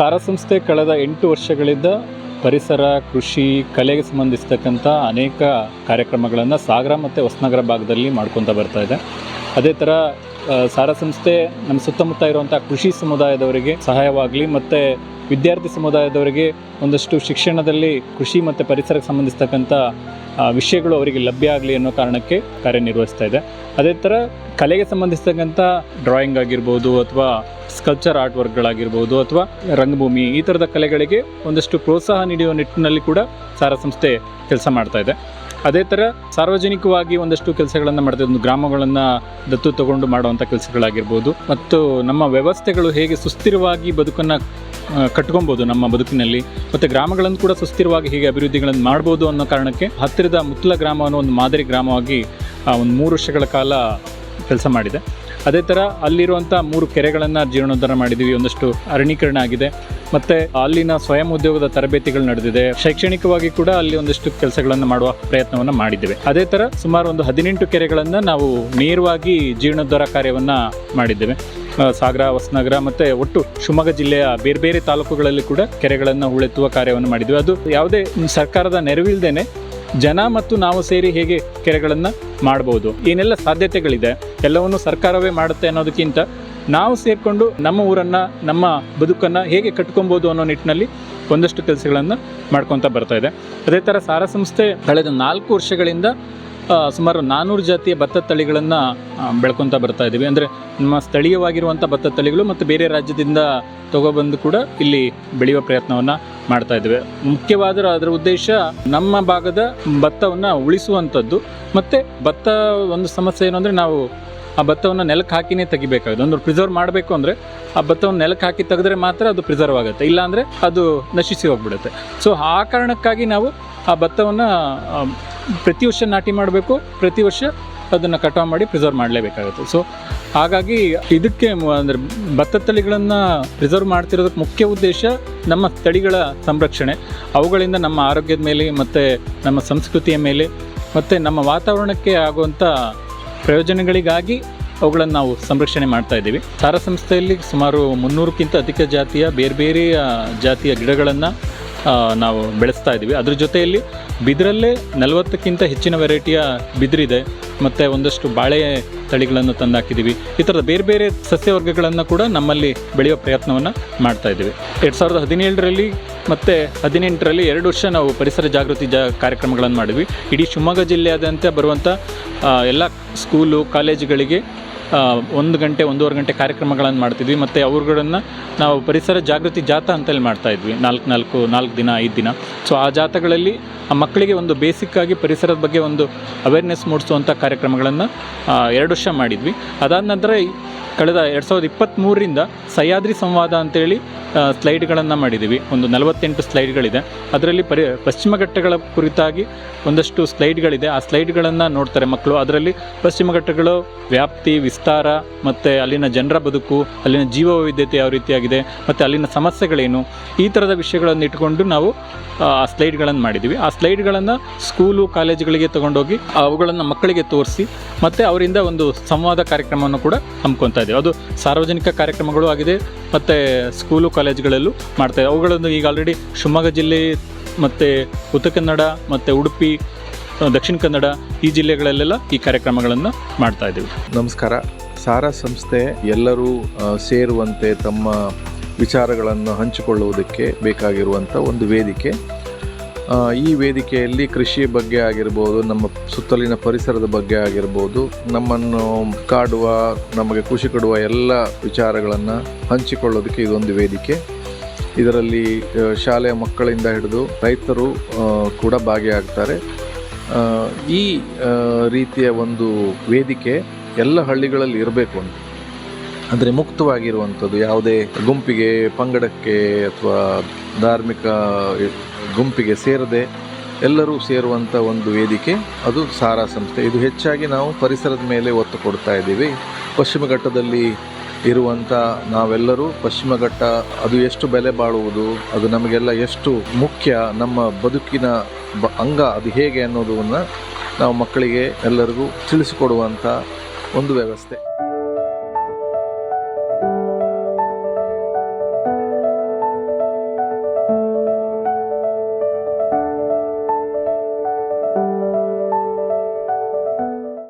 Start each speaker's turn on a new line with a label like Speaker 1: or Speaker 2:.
Speaker 1: ಸಾರ ಸಂಸ್ಥೆ ಕಳೆದ ಎಂಟು ವರ್ಷಗಳಿಂದ ಪರಿಸರ, ಕೃಷಿ, ಕಲೆಗೆ ಸಂಬಂಧಿಸ್ತಕ್ಕಂಥ ಅನೇಕ ಕಾರ್ಯಕ್ರಮಗಳನ್ನು ಸಾಗರ ಮತ್ತು ಹೊಸನಗರ ಭಾಗದಲ್ಲಿ ಮಾಡ್ಕೊತಾ ಬರ್ತಾ ಇದೆ. ಅದೇ ಥರ ಸಾರ ಸಂಸ್ಥೆ ನಮ್ಮ ಸುತ್ತಮುತ್ತ ಇರುವಂಥ ಕೃಷಿ ಸಮುದಾಯದವರಿಗೆ ಸಹಾಯವಾಗಲಿ ಮತ್ತು ವಿದ್ಯಾರ್ಥಿ ಸಮುದಾಯದವರಿಗೆ ಒಂದಷ್ಟು ಶಿಕ್ಷಣದಲ್ಲಿ ಕೃಷಿ ಮತ್ತು ಪರಿಸರಕ್ಕೆ ಸಂಬಂಧಿಸ್ತಕ್ಕಂಥ ವಿಷಯಗಳು ಅವರಿಗೆ ಲಭ್ಯ ಆಗಲಿ ಅನ್ನೋ ಕಾರಣಕ್ಕೆ ಕಾರ್ಯನಿರ್ವಹಿಸ್ತಾ ಇದೆ. ಅದೇ ಥರ ಕಲೆಗೆ ಸಂಬಂಧಿಸ್ತಕ್ಕಂಥ ಡ್ರಾಯಿಂಗ್ ಆಗಿರ್ಬೋದು ಅಥವಾ ಸ್ಕಲ್ಚರ್ ಆರ್ಟ್ ವರ್ಕ್ಗಳಾಗಿರ್ಬೋದು ಅಥವಾ ರಂಗಭೂಮಿ ಈ ಥರದ ಕಲೆಗಳಿಗೆ ಒಂದಷ್ಟು ಪ್ರೋತ್ಸಾಹ ನೀಡುವ ನಿಟ್ಟಿನಲ್ಲಿ ಕೂಡ ಸಾರ ಸಂಸ್ಥೆ ಕೆಲಸ ಮಾಡ್ತಾ ಇದೆ. ಅದೇ ಥರ ಸಾರ್ವಜನಿಕವಾಗಿ ಒಂದಷ್ಟು ಕೆಲಸಗಳನ್ನು ಮಾಡ್ತಾ ಒಂದು ಗ್ರಾಮಗಳನ್ನು ದತ್ತು ತಗೊಂಡು ಮಾಡುವಂಥ ಕೆಲಸಗಳಾಗಿರ್ಬೋದು. ಮತ್ತು ನಮ್ಮ ವ್ಯವಸ್ಥೆಗಳು ಹೇಗೆ ಸುಸ್ಥಿರವಾಗಿ ಬದುಕನ್ನು ಕಟ್ಕೊಬೋದು ನಮ್ಮ ಬದುಕಿನಲ್ಲಿ, ಮತ್ತು ಗ್ರಾಮಗಳನ್ನು ಕೂಡ ಸುಸ್ಥಿರವಾಗಿ ಹೇಗೆ ಅಭಿವೃದ್ಧಿಗಳನ್ನು ಮಾಡ್ಬೋದು ಅನ್ನೋ ಕಾರಣಕ್ಕೆ ಹತ್ತಿರದ ಮುತ್ತಲ ಗ್ರಾಮವನ್ನು ಒಂದು ಮಾದರಿ ಗ್ರಾಮವಾಗಿ ಒಂದು ಮೂರು ವರ್ಷಗಳ ಕಾಲ ಕೆಲಸ ಮಾಡಿದೆ. ಅದೇ ಥರ ಅಲ್ಲಿರುವಂಥ ಮೂರು ಕೆರೆಗಳನ್ನು ಜೀರ್ಣೋದ್ಧಾರ ಮಾಡಿದ್ದೀವಿ ಒಂದಷ್ಟು ಅರಣ್ಯೀಕರಣ ಆಗಿದೆ. ಮತ್ತು ಅಲ್ಲಿನ ಸ್ವಯಂ ಉದ್ಯೋಗದ ತರಬೇತಿಗಳು ನಡೆದಿದೆ. ಶೈಕ್ಷಣಿಕವಾಗಿ ಕೂಡ ಅಲ್ಲಿ ಒಂದಷ್ಟು ಕೆಲಸಗಳನ್ನು ಮಾಡುವ ಪ್ರಯತ್ನವನ್ನು ಮಾಡಿದ್ದೇವೆ. ಅದೇ ಥರ ಸುಮಾರು ಒಂದು ಹದಿನೆಂಟು ಕೆರೆಗಳನ್ನು ನಾವು ನೇರವಾಗಿ ಜೀರ್ಣೋದ್ಧಾರ ಕಾರ್ಯವನ್ನು ಮಾಡಿದ್ದೇವೆ. ಸಾಗರ, ಹೊಸನಗರ ಮತ್ತು ಒಟ್ಟು ಶಿವಮೊಗ್ಗ ಜಿಲ್ಲೆಯ ಬೇರೆ ಬೇರೆ ತಾಲೂಕುಗಳಲ್ಲಿ ಕೂಡ ಕೆರೆಗಳನ್ನು ಉಳೆತ್ತುವ ಕಾರ್ಯವನ್ನು ಮಾಡಿದ್ವಿ ಅದು ಯಾವುದೇ ಸರ್ಕಾರದ ನೆರವಿಲ್ಲದೇನೆ ಜನ ಮತ್ತು ನಾವು ಸೇರಿ ಹೇಗೆ ಕೆರೆಗಳನ್ನು ಮಾಡ್ಬೋದು? ಏನೆಲ್ಲ ಸಾಧ್ಯತೆಗಳಿದೆ? ಎಲ್ಲವನ್ನು ಸರ್ಕಾರವೇ ಮಾಡುತ್ತೆ ಅನ್ನೋದಕ್ಕಿಂತ ನಾವು ಸೇರಿಕೊಂಡು ನಮ್ಮ ಊರನ್ನು, ನಮ್ಮ ಬದುಕನ್ನು ಹೇಗೆ ಕಟ್ಕೊಬೋದು ಅನ್ನೋ ನಿಟ್ಟಿನಲ್ಲಿ ಒಂದಷ್ಟು ಕೆಲಸಗಳನ್ನು ಮಾಡ್ಕೊತ ಬರ್ತಾ ಇದೆ. ಅದೇ ಥರ ಸಾರ ಸಂಸ್ಥೆ ಕಳೆದ ನಾಲ್ಕು ವರ್ಷಗಳಿಂದ ಸುಮಾರು ನಾನ್ನೂರು ಜಾತಿಯ ಭತ್ತ ತಳಿಗಳನ್ನು ಬೆಳ್ಕೊತ ಬರ್ತಾ ಇದ್ದೀವಿ ಅಂದರೆ ನಮ್ಮ ಸ್ಥಳೀಯವಾಗಿರುವಂಥ ಭತ್ತ ತಳಿಗಳು ಮತ್ತು ಬೇರೆ ರಾಜ್ಯದಿಂದ ತಗೊಬಂದು ಕೂಡ ಇಲ್ಲಿ ಬೆಳೆಯುವ ಪ್ರಯತ್ನವನ್ನು ಮಾಡ್ತಾ ಇದ್ದೇವೆ. ಮುಖ್ಯವಾದ ಅದರ ಉದ್ದೇಶ ನಮ್ಮ ಭಾಗದ ಭತ್ತವನ್ನು ಉಳಿಸುವಂಥದ್ದು. ಮತ್ತು ಭತ್ತ ಒಂದು ಸಮಸ್ಯೆ ಏನು ಅಂದರೆ ನಾವು ಆ ಭತ್ತವನ್ನು ನೆಲಕ್ಕೆ ಹಾಕಿನೇ ತೆಗಿಬೇಕಾಗುತ್ತೆ ಒಂದು ಪ್ರಿಸರ್ವ್ ಮಾಡಬೇಕು ಅಂದರೆ ಆ ಭತ್ತವನ್ನು ನೆಲಕ್ಕೆ ಹಾಕಿ ತೆಗೆದ್ರೆ ಮಾತ್ರ ಅದು ಪ್ರಿಸರ್ವ್ ಆಗುತ್ತೆ. ಇಲ್ಲಾಂದರೆ ಅದು ನಶಿಸಿ ಹೋಗ್ಬಿಡುತ್ತೆ. ಸೊ ಆ ಕಾರಣಕ್ಕಾಗಿ ನಾವು ಆ ಭತ್ತವನ್ನು ಪ್ರತಿ ವರ್ಷ ನಾಟಿ ಮಾಡಬೇಕು. ಪ್ರತಿ ವರ್ಷ ಅದನ್ನು ಕಟಾವು ಮಾಡಿ ಪ್ರಿಸರ್ವ್ ಮಾಡಲೇಬೇಕಾಗುತ್ತೆ. ಸೊ ಹಾಗಾಗಿ ಇದಕ್ಕೆ ಅಂದರೆ ಭತ್ತ ತಳಿಗಳನ್ನು ಪ್ರಿಸರ್ವ್ ಮಾಡ್ತಿರೋದಕ್ಕೆ ಮುಖ್ಯ ಉದ್ದೇಶ ನಮ್ಮ ತಳಿಗಳ ಸಂರಕ್ಷಣೆ. ಅವುಗಳಿಂದ ನಮ್ಮ ಆರೋಗ್ಯದ ಮೇಲೆ ಮತ್ತು ನಮ್ಮ ಸಂಸ್ಕೃತಿಯ ಮೇಲೆ ಮತ್ತು ನಮ್ಮ ವಾತಾವರಣಕ್ಕೆ ಆಗುವಂಥ ಪ್ರಯೋಜನಗಳಿಗಾಗಿ ಅವುಗಳನ್ನು ನಾವು ಸಂರಕ್ಷಣೆ ಮಾಡ್ತಾ ಇದ್ದೀವಿ. ಸಾರ ಸಂಸ್ಥೆಯಲ್ಲಿ ಸುಮಾರು ಮುನ್ನೂರಕ್ಕಿಂತ ಅಧಿಕ ಜಾತಿಯ ಬೇರೆ ಬೇರೆ ಜಾತಿಯ ಗಿಡಗಳನ್ನು ನಾವು ಬೆಳೆಸ್ತಾ ಇದ್ದೀವಿ. ಅದ್ರ ಜೊತೆಯಲ್ಲಿ ಬಿದಿರಲ್ಲೇ ನಲವತ್ತಕ್ಕಿಂತ ಹೆಚ್ಚಿನ ವೆರೈಟಿಯ ಬಿದಿರಿದೆ. ಮತ್ತು ಒಂದಷ್ಟು ಬಾಳೆ ತಳಿಗಳನ್ನು ತಂದಾಕಿದ್ದೀವಿ. ಈ ಥರದ ಬೇರೆ ಬೇರೆ ಸಸ್ಯವರ್ಗಗಳನ್ನು ಕೂಡ ನಮ್ಮಲ್ಲಿ ಬೆಳೆಯೋ ಪ್ರಯತ್ನವನ್ನು ಮಾಡ್ತಾ ಇದ್ದೀವಿ. ಎರಡು ಸಾವಿರದ ಹದಿನೇಳರಲ್ಲಿ ಮತ್ತು ಹದಿನೆಂಟರಲ್ಲಿ ಎರಡು ವರ್ಷ ನಾವು ಪರಿಸರ ಜಾಗೃತಿ ಜಾ ಕಾರ್ಯಕ್ರಮಗಳನ್ನು ಮಾಡಿದ್ವಿ. ಇಡೀ ಶಿವಮೊಗ್ಗ ಜಿಲ್ಲೆಯಾದ್ಯಂತ ಬರುವಂಥ ಎಲ್ಲ ಸ್ಕೂಲು ಕಾಲೇಜುಗಳಿಗೆ ಒಂದು ಗಂಟೆ, ಒಂದೂವರೆ ಗಂಟೆ ಕಾರ್ಯಕ್ರಮಗಳನ್ನು ಮಾಡ್ತಿದ್ವಿ. ಮತ್ತು ಅವ್ರುಗಳನ್ನು ನಾವು ಪರಿಸರ ಜಾಗೃತಿ ಜಾಥಾ ಅಂತೇಳಿ ಮಾಡ್ತಾ ಇದ್ವಿ. ನಾಲ್ಕು ನಾಲ್ಕು ನಾಲ್ಕು ದಿನ, ಐದು ದಿನ. ಸೊ ಆ ಜಾಥಾಗಳಲ್ಲಿ ಆ ಮಕ್ಕಳಿಗೆ ಒಂದು ಬೇಸಿಕ್ಕಾಗಿ ಪರಿಸರದ ಬಗ್ಗೆ ಒಂದು ಅವೇರ್ನೆಸ್ ಮೂಡಿಸುವಂಥ ಕಾರ್ಯಕ್ರಮಗಳನ್ನು ಎರಡು ವರ್ಷ ಮಾಡಿದ್ವಿ. ಅದಾದ ನಂತರ ಕಳೆದ ಎರಡು ಸಾವಿರದ ಇಪ್ಪತ್ತ್ಮೂರರಿಂದ ಸಹ್ಯಾದ್ರಿ ಸಂವಾದ ಅಂತೇಳಿ ಸ್ಲೈಡ್ಗಳನ್ನು ಮಾಡಿದ್ದೀವಿ. ಒಂದು ನಲವತ್ತೆಂಟು ಸ್ಲೈಡ್ಗಳಿದೆ. ಅದರಲ್ಲಿ ಪರಿ, ಪಶ್ಚಿಮ ಘಟ್ಟಗಳ ಕುರಿತಾಗಿ ಒಂದಷ್ಟು ಸ್ಲೈಡ್ಗಳಿದೆ. ಆ ಸ್ಲೈಡ್ಗಳನ್ನು ನೋಡ್ತಾರೆ ಮಕ್ಕಳು. ಅದರಲ್ಲಿ ಪಶ್ಚಿಮ ಘಟ್ಟಗಳು ವ್ಯಾಪ್ತಿ, ವಿಸ್ತಾರ, ಮತ್ತು ಅಲ್ಲಿನ ಜನರ ಬದುಕು, ಅಲ್ಲಿನ ಜೀವ ವೈವಿಧ್ಯತೆ ಯಾವ ರೀತಿಯಾಗಿದೆ, ಮತ್ತು ಅಲ್ಲಿನ ಸಮಸ್ಯೆಗಳೇನು, ಈ ಥರದ ವಿಷಯಗಳನ್ನು ಇಟ್ಕೊಂಡು ನಾವು, ಆ ಸ್ಲೈಡ್ಗಳನ್ನು ಮಾಡಿದ್ದೀವಿ. ಆ ಸ್ಲೈಡ್ಗಳನ್ನು ಸ್ಕೂಲು, ಕಾಲೇಜುಗಳಿಗೆ ತಗೊಂಡೋಗಿ, ಅವುಗಳನ್ನು ಮಕ್ಕಳಿಗೆ ತೋರಿಸಿ, ಮತ್ತು ಅವರಿಂದ ಒಂದು ಸಂವಾದ ಕಾರ್ಯಕ್ರಮವನ್ನು ಕೂಡ ಹಮ್ಮಿಕೊತಾ ಇದ್ದೀವಿ. ಅದು ಸಾರ್ವಜನಿಕ ಕಾರ್ಯಕ್ರಮಗಳು ಆಗಿದೆ, ಮತ್ತು ಸ್ಕೂಲು ಕಾಲೇಜುಗಳಲ್ಲೂ ಮಾಡ್ತಾ ಇದ್ದೀವಿ ಅವುಗಳನ್ನು ಈಗ ಆಲ್ರೆಡಿ ಶಿವಮೊಗ್ಗ ಜಿಲ್ಲೆ ಮತ್ತು ಉತ್ತರ ಕನ್ನಡ ಮತ್ತು ಉಡುಪಿ ದಕ್ಷಿಣ ಕನ್ನಡ ಈ ಜಿಲ್ಲೆಗಳಲ್ಲೆಲ್ಲ ಈ ಕಾರ್ಯಕ್ರಮಗಳನ್ನು ಮಾಡ್ತಾ ಇದ್ದೀವಿ.
Speaker 2: ನಮಸ್ಕಾರ. ಸಾರಾ ಸಂಸ್ಥೆ ಎಲ್ಲರೂ ಸೇರುವಂತೆ ತಮ್ಮ ವಿಚಾರಗಳನ್ನು ಹಂಚಿಕೊಳ್ಳುವುದಕ್ಕೆ ಬೇಕಾಗಿರುವಂಥ ಒಂದು ವೇದಿಕೆ. ಈ ವೇದಿಕೆಯಲ್ಲಿ ಕೃಷಿ ಬಗ್ಗೆ ಆಗಿರ್ಬೋದು, ನಮ್ಮ ಸುತ್ತಲಿನ ಪರಿಸರದ ಬಗ್ಗೆ ಆಗಿರ್ಬೋದು, ನಮ್ಮನ್ನು ಕಾಡುವ, ನಮಗೆ ಖುಷಿ ಕೊಡುವ ಎಲ್ಲ ವಿಚಾರಗಳನ್ನು ಹಂಚಿಕೊಳ್ಳೋದಕ್ಕೆ ಇದೊಂದು ವೇದಿಕೆ. ಇದರಲ್ಲಿ ಶಾಲೆಯ ಮಕ್ಕಳಿಂದ ಹಿಡಿದು ರೈತರು ಕೂಡ ಭಾಗಿಯಾಗ್ತಾರೆ. ಈ ರೀತಿಯ ಒಂದು ವೇದಿಕೆ ಎಲ್ಲ ಹಳ್ಳಿಗಳಲ್ಲಿ ಇರಬೇಕು ಅಂತ. ಅಂದರೆ ಮುಕ್ತವಾಗಿರುವಂಥದ್ದು ಯಾವುದೇ ಗುಂಪಿಗೆ ಪಂಗಡಕ್ಕೆ ಅಥವಾ ಧಾರ್ಮಿಕ ಗುಂಪಿಗೆ ಸೇರದೆ ಎಲ್ಲರೂ ಸೇರುವಂಥ ಒಂದು ವೇದಿಕೆ, ಅದು ಸಾರಾ ಸಂಸ್ಥೆ. ಇದು ಹೆಚ್ಚಾಗಿ ನಾವು ಪರಿಸರದ ಮೇಲೆ ಒತ್ತು ಕೊಡ್ತಾ ಇದ್ದೀವಿ. ಪಶ್ಚಿಮ ಘಟ್ಟದಲ್ಲಿ ಇರುವಂಥ ನಾವೆಲ್ಲರೂ ಪಶ್ಚಿಮ ಘಟ್ಟ, ಅದು ಎಷ್ಟು ಬೆಲೆ ಬಾಳುವುದು, ಅದು ನಮಗೆಲ್ಲ ಎಷ್ಟು ಮುಖ್ಯ, ನಮ್ಮ ಬದುಕಿನ ಬ, ಅಂಗ ಅದು ಹೇಗೆ ಅನ್ನೋದನ್ನು ನಾವು ಮಕ್ಕಳಿಗೆ ಎಲ್ಲರಿಗೂ ತಿಳಿಸಿಕೊಡುವಂಥ ಒಂದು ವ್ಯವಸ್ಥೆ.